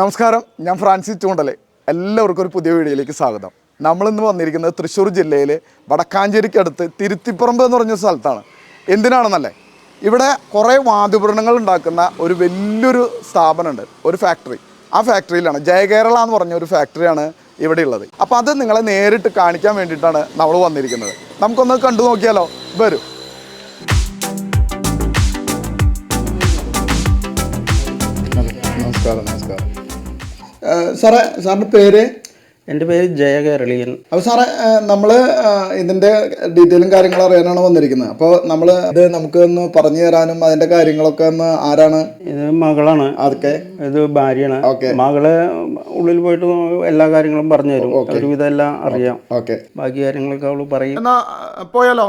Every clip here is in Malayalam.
നമസ്കാരം ഞാൻ ഫ്രാൻസിസ് ചൂണ്ടലെ. എല്ലാവർക്കും ഒരു പുതിയ വീഡിയോയിലേക്ക് സ്വാഗതം. നമ്മളിന്ന് വന്നിരിക്കുന്നത് തൃശ്ശൂർ ജില്ലയിലെ വടക്കാഞ്ചേരിക്കടുത്ത് തിരുത്തിപ്പറമ്പ് എന്ന് പറഞ്ഞ സ്ഥലത്താണ്. എന്തിനാണെന്നല്ലേ? ഇവിടെ കുറേ വാദ്യപൂരണങ്ങൾ ഉണ്ടാക്കുന്ന ഒരു വലിയൊരു സ്ഥാപനമുണ്ട് ഒരു ഫാക്ടറി ആ ഫാക്ടറിയിലാണ് ജയകേരള എന്ന് പറഞ്ഞ ഒരു ഫാക്ടറിയാണ് ഇവിടെ ഉള്ളത്. അപ്പോൾ അത് നിങ്ങളെ നേരിട്ട് കാണിക്കാൻ വേണ്ടിയിട്ടാണ് നമ്മൾ വന്നിരിക്കുന്നത്. നമുക്കൊന്ന് കണ്ടു നോക്കിയാലോ? വരൂ. നമസ്കാരം നമസ്കാരം. സാറേ സാറിന്റെ പേര്? എന്റെ പേര് ജയകേരളീയൻ അപ്പോൾ സാറേ നമ്മൾ ഇതിന്റെ ഡീറ്റെയിലും കാര്യങ്ങളും അറിയാനാണ് വന്നിരിക്കുന്നത്. അപ്പോൾ നമ്മൾ ഇത് നമുക്ക് ഒന്ന് പറഞ്ഞു തരാനും അതിന്റെ കാര്യങ്ങളൊക്കെ ഒന്ന് ആരാണ്? ഇത് മകളാണ്. അതൊക്കെ ഇത് ഭാര്യയാണ്. ഓക്കെ. മകൾ ഉള്ളിൽ പോയിട്ട് എല്ലാ കാര്യങ്ങളും പറഞ്ഞു തരും. ഒരുവിധം എല്ലാം അറിയാം. ഓക്കെ. ബാക്കി കാര്യങ്ങളൊക്കെ അവൾ പറയും. എന്നാ പോയാലോ?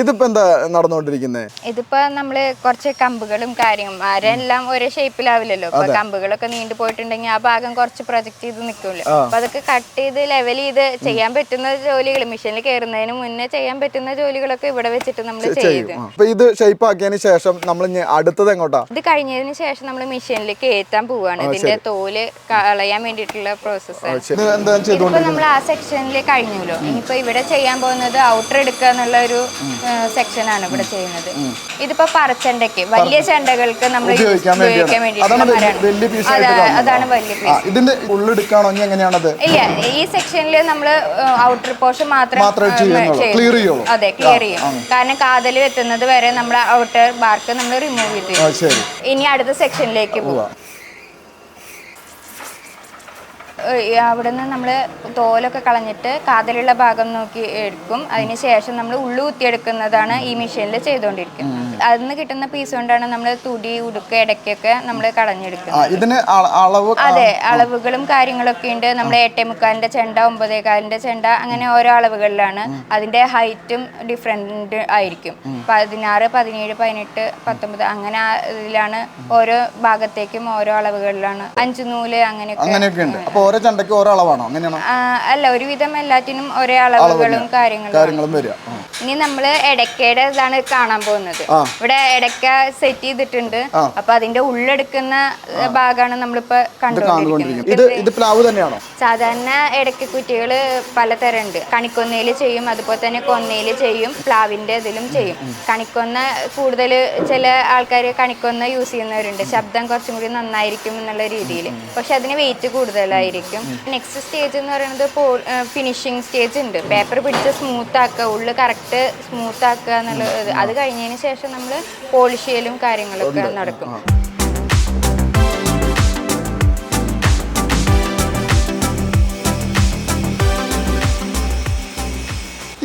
ഇതിപ്പോ എന്താ നടന്നുകൊണ്ടിരിക്കുന്നത് ഇതിപ്പോ നമ്മൾ കുറച്ച് കമ്പുകളും കാര്യം മരെല്ലാം ഒരേ ഷേപ്പിലാവില്ലല്ലോ. ഇപ്പൊ കമ്പുകളൊക്കെ നീണ്ടു പോയിട്ടുണ്ടെങ്കിൽ ആ ഭാഗം കുറച്ച് പ്രൊജക്ട് ചെയ്ത് നിൽക്കുമല്ലോ അപ്പൊ അതൊക്കെ കട്ട് ചെയ്ത് ലെവൽ ചെയ്ത് ചെയ്യാൻ പറ്റുന്ന ജോലികൾ മെഷീനിൽ കയറുന്നതിന് മുന്നേ ചെയ്യാൻ പറ്റുന്ന ജോലികളൊക്കെ ഇവിടെ വെച്ചിട്ട് നമ്മൾ ചെയ്ത് അപ്പൊ ഇത് ഷേപ്പ് ആക്കിയതിന് ശേഷം നമ്മൾ അടുത്തത് എങ്ങോട്ടാ? ഇത് കഴിഞ്ഞതിന് ശേഷം നമ്മൾ മെഷീനിൽ കയറ്റാൻ പോവാണ്. ഇതിന്റെ തോൽ കളയാൻ വേണ്ടിയിട്ടുള്ള പ്രോസസ്സാണ് ഇത് എന്താ ചെയ്തു ഇതിപ്പോ നമ്മൾ ആ സെക്ഷനിൽ കഴിഞ്ഞല്ലോ. ഇനിയിപ്പോ ഇവിടെ ചെയ്യാൻ പോകുന്നത് ഔട്ടർ എടുക്കുക എന്നുള്ള ഒരു സെക്ഷനാണ് ഇവിടെ ചെയ്യുന്നത്. ഇതിപ്പോ പറച്ചെണ്ടയ്ക്ക് വലിയ ചെണ്ടകൾക്ക് നമ്മൾ ഉപയോഗിക്കാൻ വേണ്ടി അതാണ് വലിയ- പീസ് ഇതിന്റെ ഉള്ളെടുക്കാണോ ഇനി എങ്ങനെയാണത്? ഇല്ല ഈ സെക്ഷനിൽ നമ്മൾ ഔട്ടർ പോർഷൻ മാത്രം ക്ലിയർ ചെയ്യുള്ളൂ. അതെ ക്ലിയർ ചെയ്യും. കാരണം കാതൽ എത്തുന്നത് വരെ നമ്മൾ ഔട്ടർ ബാർക്ക് നമ്മൾ റിമൂവ് ചെയ്ത് ഇനി അടുത്ത സെക്ഷനിലേക്ക് പോവാം. അവിടെ നിന്ന് നമ്മൾ തോലൊക്കെ കളഞ്ഞിട്ട് കാതലുള്ള ഭാഗം നോക്കി എടുക്കും. അതിന് ശേഷം നമ്മൾ ഉള്ളു കുത്തിയെടുക്കുന്നതാണ് ഈ മെഷീനിൽ ചെയ്തുകൊണ്ടിരിക്കുന്നത് അതിൽ നിന്ന് കിട്ടുന്ന പീസ് കൊണ്ടാണ് നമ്മൾ തുടി ഉടുക്ക് ഇടയ്ക്കൊക്കെ നമ്മൾ കളഞ്ഞെടുക്കുന്നത്. ഇതിന് അള- അളവ് അതെ അളവുകളും കാര്യങ്ങളൊക്കെ ഉണ്ട്. നമ്മുടെ എട്ടേ മുക്കാലിന്റെ ചെണ്ട ഒമ്പതേകാലിന്റെ ചെണ്ട അങ്ങനെ ഓരോ അളവുകളിലാണ്. അതിന്റെ ഹൈറ്റും ഡിഫറെന്റ് ആയിരിക്കും. പതിനാറ് പതിനേഴ് പതിനെട്ട് പത്തൊമ്പത് അങ്ങനെ ഇതിലാണ് ഓരോ ഭാഗത്തേക്കും ഓരോ അളവുകളിലാണ്. അഞ്ചു നൂൽ അങ്ങനെയൊക്കെ. അങ്ങനെയൊക്കെ ഉണ്ട്. അപ്പൊ ഓരോ ചെണ്ടയ്ക്ക് ഓരോ അളവാണോ? അങ്ങനെയാണോ? അല്ല ഒരുവിധം എല്ലാറ്റിനും ഒരേ അളവുകളും കാര്യങ്ങളും. വരിക. ഇനി നമ്മൾ എടക്കയുടെ ഇതാണ് കാണാൻ പോകുന്നത്. ഇവിടെ എടക്ക സെറ്റ് ചെയ്തിട്ടുണ്ട്. അപ്പൊ അതിന്റെ ഉള്ളെടുക്കുന്ന ഭാഗമാണ് നമ്മളിപ്പോ കണ്ടുകൊണ്ടിരിക്കുന്നത്. ഇത് പ്ലാവ് തന്നെയാണോ? സാധാരണ ഇടയ്ക്ക് കുറ്റികൾ പലതരം ഉണ്ട് കണിക്കൊന്നയിൽ ചെയ്യും അതുപോലെ തന്നെ കൊന്നയിൽ ചെയ്യും പ്ലാവിന്റെ ഇതിലും ചെയ്യും. കണിക്കൊന്ന കൂടുതൽ ചില ആൾക്കാർ കണിക്കൊന്ന യൂസ് ചെയ്യുന്നവരുണ്ട്. ശബ്ദം കുറച്ചും കൂടി നന്നായിരിക്കും എന്നുള്ള രീതിയിൽ പക്ഷെ അതിന് വെയിറ്റ് കൂടുതലായിരിക്കും നെക്സ്റ്റ് സ്റ്റേജ് എന്ന് പറയുന്നത് ഫിനിഷിങ് സ്റ്റേജ് ഉണ്ട്. പേപ്പർ പിടിച്ച് സ്മൂത്ത് ആക്കുക ഉള്ളു കറക്റ്റ് സ്മൂത്ത് ആക്കുക എന്നുള്ളത് അത് കഴിഞ്ഞതിന് ശേഷം നമ്മൾ പോളിഷ് ചെയ്യലും കാര്യങ്ങളൊക്കെ നടക്കും.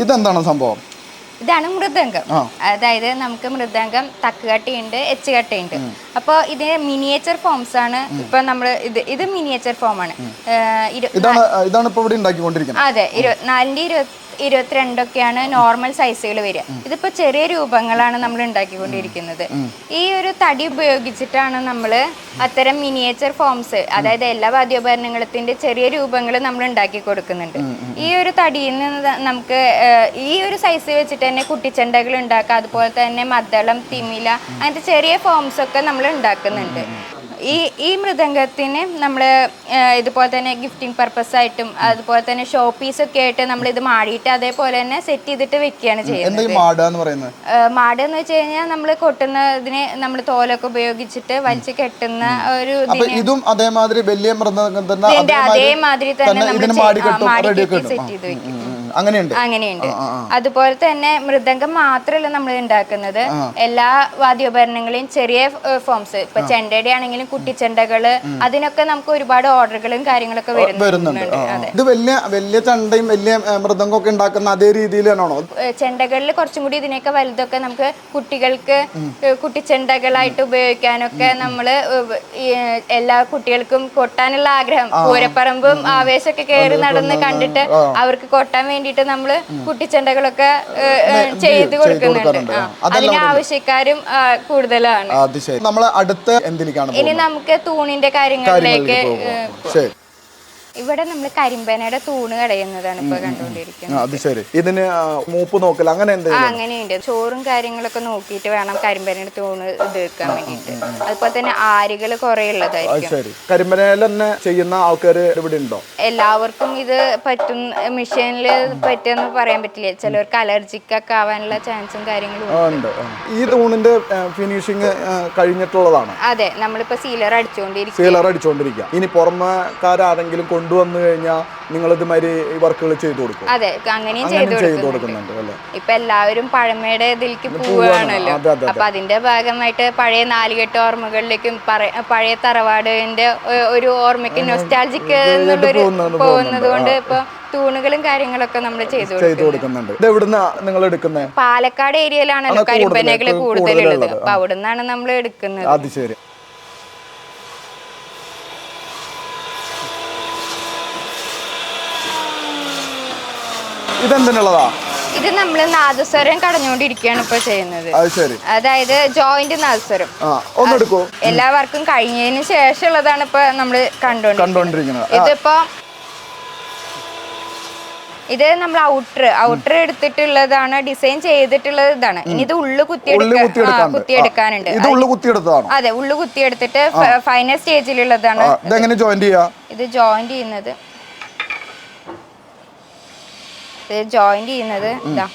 ഇതെന്താണ് സംഭവം? ഇതാണ് മൃദംഗം. അതായത് നമുക്ക് മൃദംഗം തക്കുകട്ടിയുണ്ട് എച്ച് കട്ടയുണ്ട് അപ്പോൾ ഇത് മിനിയേച്ചർ ഫോംസ് ആണ്. ഇപ്പൊ നമ്മൾ ഇത് ഇത് മിനിയേച്ചർ ഫോം ആണ്. അതെ ഇരുപത്തിനാലിന്റെ ഇരുപത്തി ഇരുപത്തിരണ്ടൊക്കെയാണ് നോർമൽ സൈസുകൾ വരിക. ഇതിപ്പോ ചെറിയ രൂപങ്ങളാണ് നമ്മൾ ഉണ്ടാക്കിക്കൊണ്ടിരിക്കുന്നത്. ഈ ഒരു തടി ഉപയോഗിച്ചിട്ടാണ് നമ്മൾ അത്തരം മിനിയേച്ചർ ഫോംസ് അതായത് എല്ലാ വാദ്യോപകരണങ്ങളത്തിന്റെ ചെറിയ രൂപങ്ങൾ നമ്മൾ ഉണ്ടാക്കി കൊടുക്കുന്നുണ്ട്. ഈ ഒരു തടിയിൽ നിന്ന് നമുക്ക് ഈ ഒരു സൈസ് വെച്ചിട്ട് തന്നെ കുട്ടിച്ചെണ്ടകൾ ഉണ്ടാക്കാം അതുപോലെ തന്നെ മദ്ദളം തിമില അങ്ങനത്തെ ചെറിയ ഫോംസ് ഒക്കെ നമ്മൾ ഉണ്ടാക്കുന്നുണ്ട്. ഈ ഈ മൃദംഗത്തിന് നമ്മൾ ഇതുപോലെ തന്നെ ഗിഫ്റ്റിംഗ് പർപ്പസ് ആയിട്ടും അതുപോലെ തന്നെ ഷോ പീസ് ഒക്കെ ആയിട്ട് നമ്മൾ ഇത് മാടിയിട്ട് അതേപോലെ തന്നെ സെറ്റ് ചെയ്തിട്ട് വെക്കുകയാണ് ചെയ്യുന്നത്. മാട എന്ന് വെച്ച് കഴിഞ്ഞാൽ നമ്മൾ കൊട്ടുന്നതിന് നമ്മൾ തോലൊക്കെ ഉപയോഗിച്ചിട്ട് വലിച്ച് കെട്ടുന്ന ഒരു ഇതും അതേമാതിരി വലിയ മൃദംഗം തന്നെ അതേമാതിരി തന്നെ നമ്മൾ മാടി കെട്ടും സെറ്റ് ചെയ്ത് വെക്കും. അങ്ങനെയുണ്ട്? അങ്ങനെയുണ്ട്. അതുപോലെ തന്നെ മൃദംഗം മാത്രമല്ല നമ്മൾ ഉണ്ടാക്കുന്നത്. എല്ലാ വാദ്യോപകരണങ്ങളെയും ചെറിയ ഫോംസ് ഇപ്പൊ ചെണ്ടയുടെ ആണെങ്കിലും കുട്ടിച്ചെണ്ടകൾ അതിനൊക്കെ നമുക്ക് ഒരുപാട് ഓർഡറുകളും കാര്യങ്ങളൊക്കെ വരുന്നുണ്ട്. ഇത് വലിയ വലിയ ചണ്ടയും വലിയ മൃദംഗം ഒക്കെ ഉണ്ടാക്കുന്ന അതേ രീതിയിൽ തന്നെയാണോ ചെണ്ടകളിൽ കുറച്ചും കൂടി ഇതിനൊക്കെ വലുതൊക്കെ നമുക്ക് കുട്ടികൾക്ക് കുട്ടിച്ചെണ്ടകളായിട്ട് ഉപയോഗിക്കാനൊക്കെ നമ്മൾ എല്ലാ കുട്ടികൾക്കും കൊട്ടാനുള്ള ആഗ്രഹം. പൂരപ്പറമ്പും ആവേശമൊക്കെ കയറി നടന്ന് കണ്ടിട്ട് അവർക്ക് കൊട്ടാൻ വേണ്ടിയിട്ട് നമ്മൾ കുട്ടിച്ചെണ്ടകളൊക്കെ ചെയ്തു കൊടുക്കുന്നുണ്ട്. അതിന് ആവശ്യക്കാരും കൂടുതലാണ്. നമ്മൾ അടുത്ത ഇനി നമുക്ക് തൂണിന്റെ കാര്യങ്ങളിലേക്ക് ശരി. ഇവിടെ നമ്മൾ കരിമ്പനയുടെ തൂണ് കടയുന്നതാണ് ഇപ്പൊ കണ്ടുകൊണ്ടിരിക്കുന്നത് അത് ശരി. ഇതിന് മൂപ്പ് നോക്കൽ അങ്ങനെ അങ്ങനെയുണ്ട്. ചോറും കാര്യങ്ങളൊക്കെ നോക്കിയിട്ട് വേണം കരിമ്പനയുടെ തൂണ് ഇത് വെക്കാൻ വേണ്ടിയിട്ട്. അതുപോലെ തന്നെ ആരുകൾ കുറെ ഉള്ളതായിരിക്കും. ശരി. കരിമ്പനയിൽ തന്നെ ചെയ്യുന്ന ആൾക്കാർ ഇവിടെ ഉണ്ടോ? എല്ലാവർക്കും ഇത് പറ്റും മെഷീനിൽ പറ്റുമെന്ന് പറയാൻ പറ്റില്ല. ചിലവർക്ക് അലർജിക്ക് ഒക്കെ ആവാനുള്ള ചാൻസും കാര്യങ്ങളും ഉണ്ട് ഈ തൂണിന്റെ ഫിനിഷിങ് കഴിഞ്ഞിട്ടുള്ളതാണ്? അതെ നമ്മളിപ്പോ സീലർ അടിച്ചുകൊണ്ടിരിക്കും സീലർ അടിച്ചുകൊണ്ടിരിക്കുക ഇനി പുറമേക്കാരാരെങ്കിലും കൊണ്ടുവന്നു കഴിഞ്ഞാൽ നിങ്ങൾ ഇതുമാതിരി വർക്കുകൾ ചെയ്തു കൊടുക്കും. അതെ അങ്ങനെയും ചെയ്തു കൊടുക്കുന്നുണ്ട്. അല്ലേ? ഇപ്പൊ എല്ലാവരും പഴമയുടെ ഇതിലേക്ക്. പോവുകയാണല്ലോ. അപ്പൊ അതിന്റെ ഭാഗമായിട്ട് പഴയ നാലുകെട്ട് ഓർമ്മകളിലേക്കും പഴയ തറവാടിന്റെ ഒരു ഓർമ്മയ്ക്ക് നൊസ്റ്റാൾജിക്ക് എന്നുള്ളൊരു പോകുന്നത്. കൊണ്ട് ഇപ്പൊ തൂണുകളും കാര്യങ്ങളൊക്കെ നമ്മൾ ചെയ്തു ചെയ്തു കൊടുക്കും കൊടുക്കുന്നുണ്ട്. ഇത് എവിടുന്ന നിങ്ങൾ എടുക്കുന്നത് പാലക്കാട് ഏരിയയിലാണല്ലോ കരിമ്പനകൾ കൂടുതലുള്ളത്. അപ്പൊ അവിടുന്നാണ് നമ്മൾ എടുക്കുന്നത്. അത് ശരി. ഇതെന്തിനുള്ളതാ? ഇത് നമ്മൾ നാദസ്വരം കടഞ്ഞുകൊണ്ടിരിക്കുകയാണ് ഇപ്പൊ ചെയ്യുന്നത്. അത് ശരി. അതായത് ജോയിന്റ് നാദസ്വരം. ഒന്നെടുക്കൂ എല്ലാ വർക്കും കഴിഞ്ഞതിന് ശേഷമുള്ളതാണ് ഇപ്പൊ നമ്മൾ കണ്ടോണ്ടിരിക്കുന്നത്. ഇതിപ്പോ ഇത് നമ്മൾ ഔട്ടർ ഔട്ടർ എടുത്തിട്ടുള്ളതാണ് ഡിസൈൻ ചെയ്തിട്ടുള്ളത് ഇതാണ്. ഇനി ഇത് ഉള്ളു കുത്തിയെടുക്കാനുണ്ട്. അതെ ഉള്ളു കുത്തിയെടുത്തിട്ട് ഫൈനൽ സ്റ്റേജിലുള്ളതാണ് ഇത് ജോയിന്റ് ചെയ്യുന്നത് ഇത് ജോയിന്റ് ചെയ്യുന്നത് ഇതാ.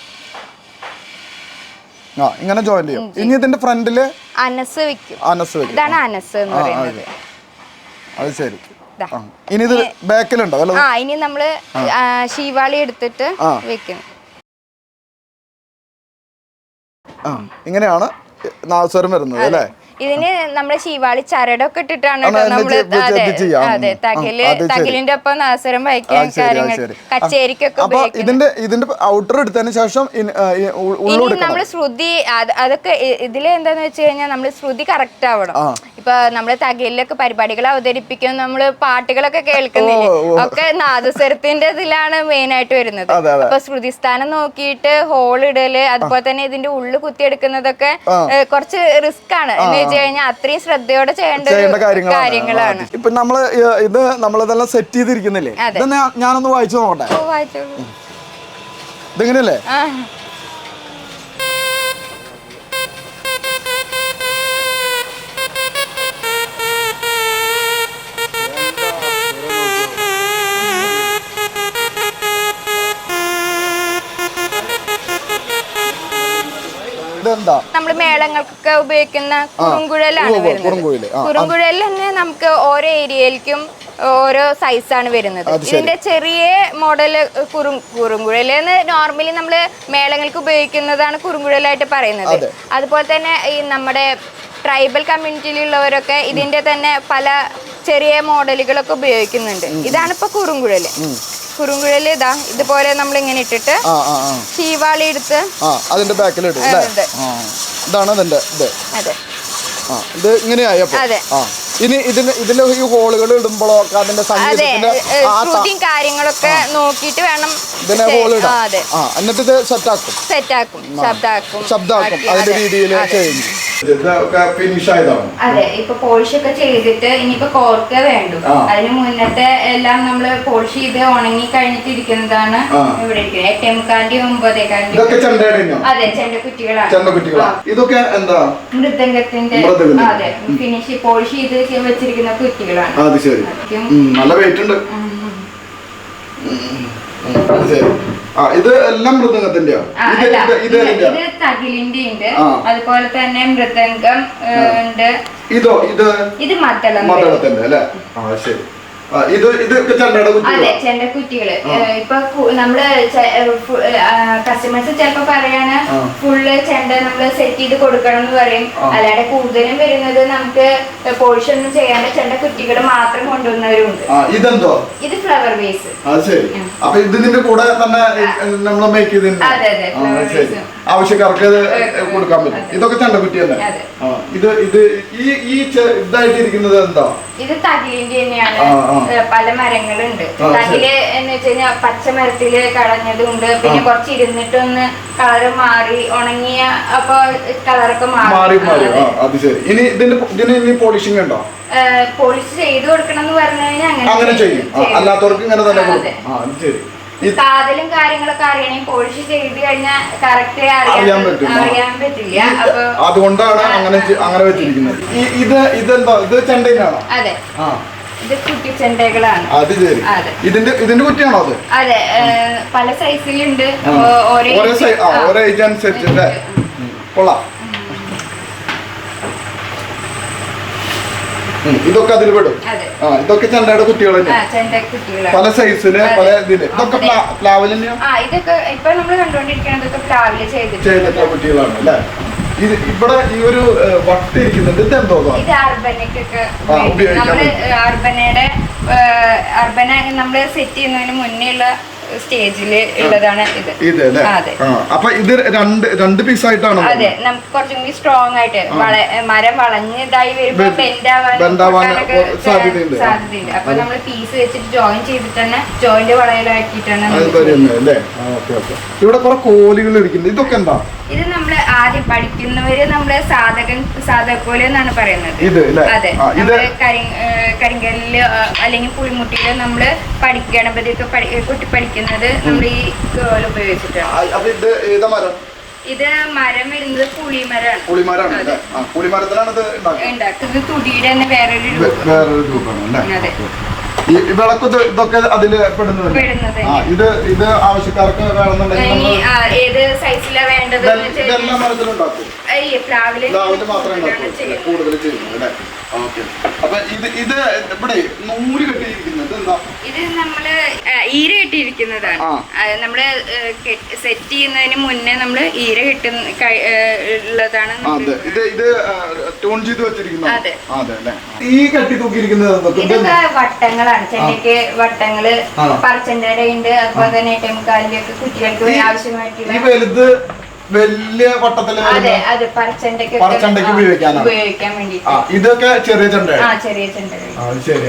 ആ ഇങ്ങനെ ജോയിന്റ് ചെയ്യും. ഇനി ഇതിന്റെ ഫ്രണ്ടിൽ അനസ് വെക്കും. അനസ് വെക്കും. ഇതാണ് അനസ് എന്ന് പറയുന്നത്. അത്. ശരി. ഇനി ഇത് ബാക്കിലുണ്ടോ? ആ ഇനി നമ്മൾ ശീവാളി എടുത്തിട്ട് വെക്കും. ഇങ്ങനെയാണ് നാദസ്വരം വരുന്നത് അല്ലേ? ഇതിന് നമ്മുടെ ശിവാളി ചരടൊക്കെ ഇട്ടിട്ടാണ് കേട്ടോ നമ്മൾ അതെ. അതെ. തകിൽ. തകിലിന്റെ ഒപ്പം നാസരം ആ, കാര്യങ്ങൾ. കച്ചേരിക്കൊക്കെ ഇതിന്റെ ഇതിന്റെ ഔട്ടർ എടുത്തതിന് ശേഷം ഇനി നമ്മൾ ശ്രുതി അത് അതൊക്കെ ഇതിൽ ഇതിൽ എന്താന്ന് വെച്ച് കഴിഞ്ഞാൽ നമ്മൾ ശ്രുതി കറക്റ്റ് ആവണം. ഇപ്പൊ നമ്മൾ തകലിലൊക്കെ പരിപാടികൾ അവതരിപ്പിക്കും നമ്മൾ പാട്ടുകളൊക്കെ കേൾക്കുന്നില്ലേ. ഒക്കെ നാദസ്വരത്തിന്റെ ഇതിലാണ് മെയിൻ ആയിട്ട് വരുന്നത്. അപ്പൊ ശ്രുതി സ്ഥാനം നോക്കിയിട്ട് ഹോൾ ഇടൽ അതുപോലെ തന്നെ ഇതിന്റെ ഉള്ളു കുത്തിയെടുക്കുന്നതൊക്കെ. കുറച്ച് റിസ്ക് ആണ് എന്ന് വെച്ച് കഴിഞ്ഞാൽ അത്രയും ശ്രദ്ധയോടെ ചെയ്യേണ്ട കാര്യങ്ങളാണ്. ഇപ്പൊ നമ്മൾ ഇത് നമ്മളിതെല്ലാം സെറ്റ് ചെയ്തിരിക്കുന്നില്ലേ? ഞാനൊന്ന് വായിച്ചു നോക്കട്ടെ. ഇതിങ്ങനെയല്ലേ? ഇതെന്താ നമ്മൾ മേളങ്ങൾക്കൊക്കെ ഉപയോഗിക്കുന്ന കുറുങ്കുഴലാണ് വരുന്നത്. കുറുങ്കുഴൽ. കുറുങ്കുഴലിൽ തന്നെ നമുക്ക് ഓരോ ഏരിയയിലേക്കും ഓരോ സൈസാണ് വരുന്നത്. ഇതിന്റെ ചെറിയ മോഡൽ കുറു കുറുങ്കുഴലെന്ന് നോർമലി നമ്മൾ മേളങ്ങൾക്ക് ഉപയോഗിക്കുന്നതാണ് കുറുങ്കുഴലായിട്ട് പറയുന്നത്. അതുപോലെ തന്നെ ഈ നമ്മുടെ ട്രൈബൽ കമ്മ്യൂണിറ്റിയിലുള്ളവരൊക്കെ ഇതിന്റെ തന്നെ പല ചെറിയ മോഡലുകളൊക്കെ ഉപയോഗിക്കുന്നുണ്ട്. ഇതാണ് ഇപ്പൊ കുറുങ്കുഴൽ. കുറുങ്കുഴൽ ഇതാ ഇതുപോലെ നമ്മൾ ഇങ്ങനെ ഇട്ടിട്ട് ചീവാളി എടുത്ത് അതിന്റെ ബാക്കിലിടും അല്ലേ? അതെ. ആ. ഇതാണ് അതിന്റെ ഇത്. അതെ. ഇത് ഇങ്ങനെയായി അപ്പൊ അതെ. ഇനി ഇതിന് ഇതിൽ ഈ ഹോളുകൾ ഇടുമ്പോഴോ അതിന്റെ അതെ സംഗീതത്തിന്റെ കാര്യങ്ങളൊക്കെ നോക്കിയിട്ട് വേണം ഇതിനെ ഹോൾ ഇടാം ആ എന്നിട്ട് ഇത് സെറ്റാക്കും. സെറ്റാക്കും ശബ്ദാക്കും ശബ്ദാക്കും ആക്കി, അതിന്റെ അതെ, രീതിയിൽ അതെ. ചെയ്യും ഇപ്പൊ പോളിഷ് ഒക്കെ ചെയ്തിട്ട് ഇനിയിപ്പോ കോർക്ക വേണ്ടു. അതിന് മുന്നത്തെ എല്ലാം നമ്മൾ പോളിഷ് ചെയ്ത് ഉണങ്ങി കഴിഞ്ഞിട്ടിരിക്കുന്നതാണ് ഇരിക്കുന്നതാണ് ഇവിടെ ഇരിക്കുന്നത്. എട്ടേ മുക്കാലിന്റെ ഇതൊക്കെ ചെണ്ടയുടെ അതെ ചെണ്ടക്കുറ്റികളാണ് ചെണ്ടക്കുറ്റികളാണ് ഇതൊക്കെ എന്താ? മൃദംഗത്തിന്റെ. അതെ ഫിനിഷ് പോളിഷ് ചെയ്ത് വെച്ചിരിക്കുന്ന കുറ്റികളാണ്. അത് ശരി. നല്ല വെയിറ്റ് ഉണ്ട്. ശരി. ആ ഇത് എല്ലാം മൃദംഗത്തിന്റെയോ ഇത് തകിലിന്റെ ഉണ്ട്. അതുപോലെ തന്നെ മൃദംഗം ഉണ്ട്. ഇതോ ഇത് ഇത് മദ്ദളം വരും. അല്ലേ? ആ ശരി. ഇത് ചെണ്ടയുടെ അതെ ചെണ്ട കുറ്റികൾ ഇപ്പൊ നമ്മൾ കസ്റ്റമേഴ്സ് ചിലപ്പോ പറയാണ്. ഫുള്ള് ചെണ്ട നമ്മൾ സെറ്റ് ചെയ്ത് കൊടുക്കണം എന്ന് പറയും അല്ലാതെ കൂടുതലും വരുന്നത് നമുക്ക് പോളിഷ് ഒന്നും ചെയ്യാണ്ട് ചെണ്ടക്കുറ്റികൾ മാത്രം കൊണ്ടുവന്നവരുണ്ട്. ഇതെന്തോ? ഇത് ഫ്ലവർ ബേസ് അപ്പൊ ഇതിന്റെ കൂടെ തന്നെ നമ്മൾ മേക്ക് ചെയ്തിട്ടുണ്ട് ആവശ്യക്കാർക്ക് കൊടുക്കാൻ പറ്റും. ഇതൊക്കെ ചെണ്ടക്കുറ്റി തന്നെ. അതെ. ഇത് ഇത് ഈ ഈ ചെ- ഇതായിട്ടിരിക്കുന്നത് എന്താ? ഇത് തകിലിന്റെ തന്നെയാണ്. പല മരങ്ങളുണ്ട്. അതിൽ എന്ന് വെച്ച് കഴിഞ്ഞാൽ പച്ച മരത്തിൽ കളഞ്ഞതുണ്ട്. പിന്നെ കുറച്ച് ഇരുന്നിട്ടൊന്ന് കളറ് മാറി ഉണങ്ങിയ അപ്പൊ കളറൊക്കെ മാറി. മാറി മാറി. ആ അത് ശരി. ഇനി ഇതിന്റെ ഇതിന് ഇനി പോളിഷിംഗ് ഉണ്ടോ? പോളിഷ് ചെയ്ത് കൊടുക്കണം എന്ന് പറഞ്ഞു കഴിഞ്ഞാൽ അങ്ങനെ ചെയ്യും. ആ, അല്ലാത്തവർക്ക് ഇങ്ങനെ തന്നെ കൊടുക്കും. ആ അത് ശരി. ഈ കാതലും കാര്യങ്ങളൊക്കെ അറിയണമെങ്കിൽ പോളിഷ് ചെയ്ത് കഴിഞ്ഞാൽ കറക്റ്റ് അറിയാൻ പറ്റും. ആ. അറിയാൻ പറ്റില്ല. അപ്പൊ അതുകൊണ്ടാണ് അങ്ങനെ ചെ- അങ്ങനെ വെച്ചിരിക്കുന്നത്. ഈ ഇത് ഇതെന്താ? ഇത് ചെണ്ടയിലാണോ? അതെ. ആ. ഇത് കുട്ടിച്ചെണ്ടകളാണ് അത് ശരി. ഇതിന്റെ ഇതിന്റെ കുറ്റിയാണോ അത്? അതെ പല സൈസിലുണ്ട്. ഓരോ. ഓരോ ഏജ് അനുസരിച്ച് അല്ലേ. കൊള്ളാം. ഇതൊക്കെ അതിൽ പെടും. ആ ഇതൊക്കെ ചെണ്ടയുടെ കുട്ടികൾ പല സൈസിൽ പല ഇതിൽ. ഇതൊക്കെ. പ്ലാവിൽ ഇതൊക്കെ ഇപ്പൊ നമ്മൾ ചെയ്തിട്ടുണ്ട്. ചെയ്തിട്ടുള്ള കുട്ടികളാണ് അല്ലേ? ഇത് ഇവിടെ ഈ ഒരു വട്ടി ഇരിക്കുന്നുണ്ട്. ഇത് എന്തോ ഇത് അർബനക്കൊക്കെ ആ, ഉപയോഗിക്കാൻ നമ്മൾ അർബനയുടെ അർബന നമ്മൾ സെറ്റ് ചെയ്യുന്നതിന് മുന്നേ ഉള്ള സ്റ്റേജിൽ ഉള്ളതാണ് ഇത്. ഇത് അല്ലേ? അപ്പൊ ഇത് രണ്ട് രണ്ട് പീസ് ആയിട്ടാണ് അതെ നമുക്ക് കുറച്ചും കൂടി സ്ട്രോങ് ആയിട്ട് മരം വളഞ്ഞതായി വരുമ്പോ ബെൻഡാവാൻ സാധ്യതയുണ്ട്. സാധ്യതയുണ്ട്. അപ്പൊ നമ്മൾ പീസ് വെച്ചിട്ട് ജോയിൻ ചെയ്തിട്ടാണ് ജോയിന്റ് വളയിലാക്കിയിട്ടാണ് ഇവിടെ കുറെ കോലുകൾ ഇരിക്കുന്നത് ഇതൊക്കെ എന്താ? ഇത് നമ്മൾ ആദ്യം പഠിക്കുന്നവര് നമ്മളെ സാധകൻ സാധകോൽ എന്നാണ് പറയുന്നത്. അതെ. നമ്മുടെ നമ്മൾ കരി കരിങ്കല്ലിൽ അല്ലെങ്കിൽ പുളിമുട്ടിയിൽ നമ്മൾ പഠി ഗണപതിയൊക്കെ കുട്ടി പഠിക്കുന്നത് നമ്മൾ ഈ കോൽ ഉപയോഗിച്ചിട്ടാണ്. ഇത് മരം? വരുന്നത് പുളിമരാണ്. ആ പുളിമരത്തിലാണ് ഇത് ഉണ്ടാക്കുന്നത്. തുടിയുടെ തന്നെ വേറൊരു രൂപമാണ്. അതെ. ഈ വിളക്ക് ഇതൊക്കെ അതിൽ പെടുന്നത്. പെടുന്നത്. ആ ഇത് ഇത് ആവശ്യക്കാർക്ക് വേണമെന്നുണ്ടെങ്കിൽ ഏത് സൈസിലാ വേണ്ടത് ഇതെല്ലാം- മരത്തിലുണ്ടാക്കും. പ്ലാവിൽ മാത്രമേ ഉണ്ടാക്കൂ കൂടുതൽ ചെയ്യുന്നത് അല്ലേ? ഓക്കെ. അപ്പൊ ഇത് ഇത് ഇവിടെ നൂൽ കെട്ടിയിരിക്കുന്നത് എന്താ? ഇത് നമ്മൾ ഈര കെട്ടിയിരിക്കുന്നതാണ്. നമ്മൾ സെറ്റ് ചെയ്യുന്നതിന് മുന്നേ നമ്മൾ ഈര കെട്ടുന്ന ഉള്ളതാണ് അതെ. ഇത് ഇത് ട്യൂൺ ചെയ്ത് വെച്ചിരിക്കുന്നത്. അതെ. അതെ അല്ലേ? ഈ കെട്ടി തൂക്കിയിരിക്കുന്നത് ഇതൊക്കെ വട്ടങ്ങളാണ്. ചെന്നൈക്ക് വട്ടങ്ങൾ പറച്ചന്റെ ഉണ്ട് അതുപോലെ തന്നെ ടെംകാലിന്റെ ഒക്കെ കുട്ടികൾക്ക് ആവശ്യമായിട്ടുള്ള വലിയ വട്ടത്തിൽ പറച്ചണ്ടയ്ക്ക് ഉപയോഗിക്കാനാണ്. ഇതൊക്കെ ചെറിയ ചെണ്ട ചെണ്ടയാണ് ചെറിയ ശരി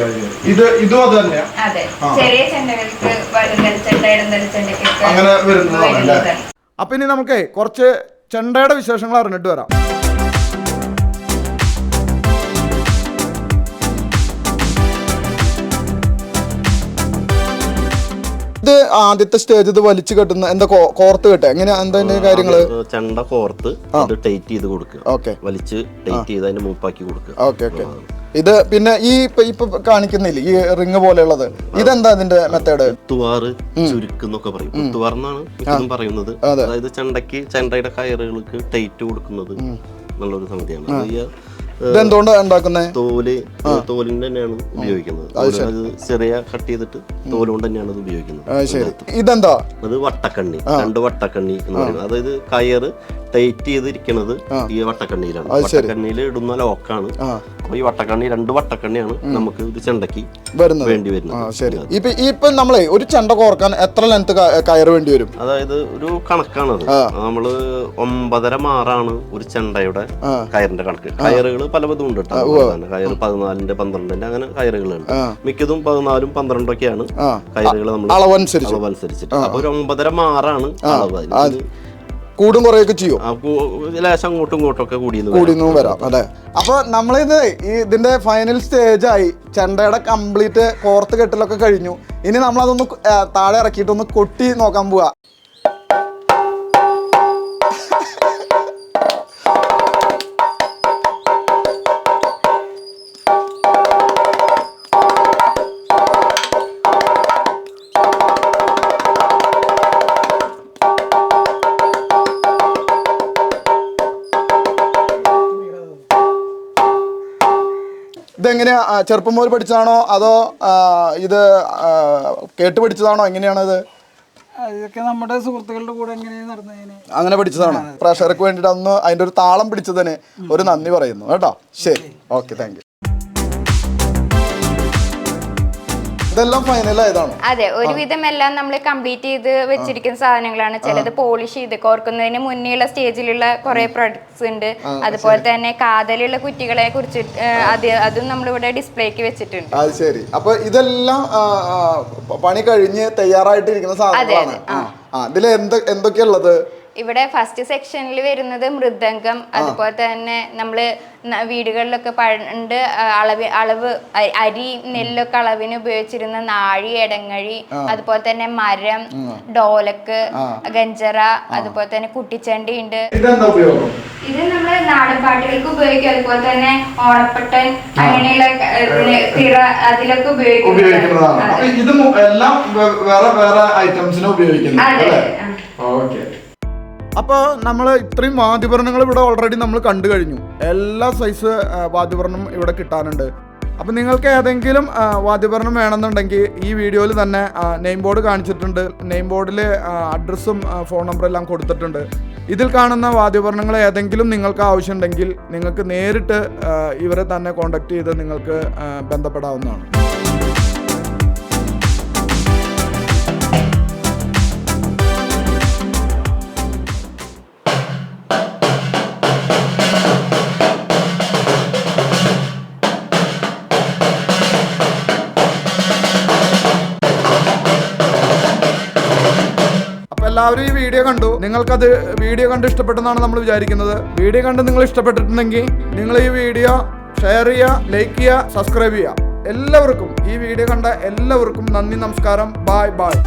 ഇത് ഇതും അത് തന്നെയാ? ചെറിയ ചെണ്ടകൾക്ക് അങ്ങനെ? വരുന്നതാണ്. അപ്പൊ ഇനി നമുക്ക് കുറച്ച് ചെണ്ടയുടെ വിശേഷങ്ങൾ അറിഞ്ഞിട്ട് വരാം. ഇത് ആദ്യത്തെ സ്റ്റേജ് ഇത് വലിച്ചു കെട്ടുന്ന എന്താ കോർത്ത് കെട്ടെ എങ്ങനെ എന്താ കാര്യങ്ങൾ? ചെണ്ട കോർത്ത് അത് ടൈറ്റ് ചെയ്ത് കൊടുക്കുക. ഓക്കെ. വലിച്ച് ടൈറ്റ് ചെയ്ത് അതിന്റെ മൂപ്പാക്കി കൊടുക്കുക. Okay okay. ഇത് പിന്നെ ഈ ഇപ്പൊ കാണിക്കുന്നില്ല? ഈ റിങ് പോലെയുള്ളത്. ഇതെന്താ അതിന്റെ മെത്തേഡ് തുവാറ് ചുരുക്ക് എന്നൊക്കെ പറയും. തുവാറെന്നാണ് എന്നാണ് പറയുന്നത്. അതായത് ചെണ്ടയ്ക്ക് ചെണ്ടയുടെ കയറുകൾക്ക് ടൈറ്റ് കൊടുക്കുന്നത് നല്ലൊരു സംഗതിയാണ്. അത് ഇതെന്തുകൊണ്ടാണ് ഉണ്ടാക്കുന്നത് തോൽ തോലിന്റെ തന്നെയാണ് ഉപയോഗിക്കുന്നത്. ചെറിയ കട്ട് ചെയ്തിട്ട് തോലുകൊണ്ട് തന്നെയാണ് അത് ഉപയോഗിക്കുന്നത്. ഇതെന്താ? അത് വട്ടക്കണ്ണി രണ്ട് വട്ടക്കണ്ണി എന്ന് പറയുന്നത്. അതായത് കയറ് ടൈറ്റ് ചെയ്തിരിക്കുന്നത് ഈ വട്ടക്കണ്ണിയിലാണ്. വട്ടക്കണ്ണിയിൽ ഇടുന്ന ലോക്കാണ്. അപ്പൊ ഈ വട്ടക്കണ്ണി രണ്ട് വട്ടക്കണ്ണിയാണ് നമുക്ക് ഇത് ചെണ്ടക്ക് വരുന്നത്. വേണ്ടി വരുന്നത്. ഇപ്പൊ ഇപ്പൊ നമ്മളെ ഒരു ചെണ്ട കോർക്കാൻ എത്ര ലെങ്ത് കയർ വേണ്ടി വരും? അതായത് ഒരു കണക്കാണത്. നമ്മൾ ഒമ്പതര മാറാണ് ഒരു ചെണ്ടയുടെ കയറിന്റെ കണക്ക്. കയറുകൾ പലതും ഉണ്ട് കേട്ടോ. അതുപോലെ പതിനാലിന്റെ പന്ത്രണ്ടിന്റെ അങ്ങനെ കയറുകളുണ്ട്. മിക്കതും പതിനാലും പന്ത്രണ്ടൊക്കെയാണ് കയറുകൾ നമ്മൾ അളവനുസരിച്ച്. അളവ് അനുസരിച്ചിട്ട് അപ്പൊ ഒരു ഒമ്പതര മാറാണ് അളവ്. കൂടും കുറയൊക്കെ ചെയ്യും? ലേശം അങ്ങോട്ടും ഇങ്ങോട്ടും ഒക്കെ കൂടിയെന്ന് വരാം. അതെ. അപ്പൊ നമ്മളിത് ഇതിന്റെ ഫൈനൽ സ്റ്റേജ് ആയി ചെണ്ടയുടെ കംപ്ലീറ്റ് കോർത്ത് കെട്ടലൊക്കെ കഴിഞ്ഞു. ഇനി നമ്മളതൊന്ന് താഴെ ഇറക്കിയിട്ടൊന്ന് കൊട്ടി നോക്കാൻ പോവാ. ചെറുപ്പം മുതൽ പഠിച്ചതാണോ? അതോ ഇത് കേട്ട് പഠിച്ചതാണോ? എങ്ങനെയാണ് അതൊക്കെ നമ്മുടെ സുഹൃത്തുക്കളുടെ കൂടെ എങ്ങനെയാണ് നടന്നതിന് അങ്ങനെ പഠിച്ചതാണ്? പ്രഷർക്ക് വേണ്ടിയിട്ട് അന്ന് അതിന്റെ ഒരു താളം പിടിച്ചതിന് ഒരു നന്ദി പറയുന്നു. കേട്ടോ? ശരി. ഓക്കെ. താങ്ക് ഇതെല്ലാം ഫൈനൽ ആയതാണ്. അതെ ഒരുവിധം എല്ലാം നമ്മൾ കംപ്ലീറ്റ് ചെയ്ത് വെച്ചിരിക്കുന്ന സാധനങ്ങളാണ്. ചിലത് പോളിഷ് ചെയ്ത് കോർക്കുന്നതിന് മുന്നേയുള്ള സ്റ്റേജിലുള്ള കുറെ പ്രൊഡക്ട്സ് ഉണ്ട്. അതുപോലെ തന്നെ കാതലുള്ള കുറ്റികളെ കുറിച്ച് അത് അതും നമ്മളിവിടെ ഡിസ്പ്ലേക്ക് വെച്ചിട്ടുണ്ട്. അത് ശരി. അപ്പൊ ഇതെല്ലാം പണി കഴിഞ്ഞ് തയ്യാറായിട്ടിരിക്കുന്ന സാധനങ്ങളാണ്. ആ. ഇതിൽ എന്ത് എന്തൊക്കെയുള്ളത് ഇവിടെ ഫസ്റ്റ് സെക്ഷനിൽ വരുന്നത് മൃദംഗം അതുപോലെ തന്നെ നമ്മൾ വീടുകളിലൊക്കെ പണ്ട് അളവ് അളവ് അരി നെല്ലൊക്കെ അളവിന് ഉപയോഗിച്ചിരുന്ന നാഴി എടങ്ങഴി അതുപോലെ തന്നെ മരം ഡോലക്ക് ഗഞ്ചറ അതുപോലെ തന്നെ കുട്ടിച്ചണ്ടി ഉണ്ട് ഇത് നമ്മൾ നാടൻ പാട്ടുകൾക്ക് ഉപയോഗിക്കും അതുപോലെ തന്നെ ഓണപ്പട്ടൻ അങ്ങനെയുള്ള തിറ അതിലൊക്കെ ഉപയോഗിക്കും ഇത് എല്ലാം വേറെ വേറെ ഐറ്റംസിനും ഉപയോഗിക്കുന്നത് അതെ. ഓക്കെ. അപ്പോൾ നമ്മൾ ഇത്രയും വാദ്യപരണങ്ങൾ ഇവിടെ ഓൾറെഡി നമ്മൾ കണ്ടു കഴിഞ്ഞു. എല്ലാ സൈസ് വാദ്യപരണം ഇവിടെ കിട്ടാനുണ്ട്. അപ്പം നിങ്ങൾക്ക് ഏതെങ്കിലും വാദ്യപരണം വേണമെന്നുണ്ടെങ്കിൽ ഈ വീഡിയോയിൽ തന്നെ നെയിം ബോർഡ് കാണിച്ചിട്ടുണ്ട്. നെയിം ബോർഡിൽ അഡ്രസ്സും ഫോൺ നമ്പറും എല്ലാം കൊടുത്തിട്ടുണ്ട്. ഇതിൽ കാണുന്ന വാദ്യോപകരണങ്ങൾ ഏതെങ്കിലും നിങ്ങൾക്ക് ആവശ്യമുണ്ടെങ്കിൽ നിങ്ങൾക്ക് നേരിട്ട് ഇവരെ തന്നെ കോൺടാക്ട് ചെയ്ത് നിങ്ങൾക്ക് ബന്ധപ്പെടാവുന്നതാണ്. എല്ലാവരും ഈ വീഡിയോ കണ്ടു. നിങ്ങൾക്കത് വീഡിയോ കണ്ട് ഇഷ്ടപ്പെട്ടെന്നാണ് നമ്മൾ വിചാരിക്കുന്നത്. വീഡിയോ കണ്ട് നിങ്ങൾ ഇഷ്ടപ്പെട്ടിട്ടുണ്ടെങ്കിൽ നിങ്ങൾ ഈ വീഡിയോ ഷെയർ ചെയ്യുക ലൈക്ക് ചെയ്യുക സബ്സ്ക്രൈബ് ചെയ്യുക. എല്ലാവർക്കും ഈ വീഡിയോ കണ്ട എല്ലാവർക്കും നന്ദി നമസ്കാരം. Bye bye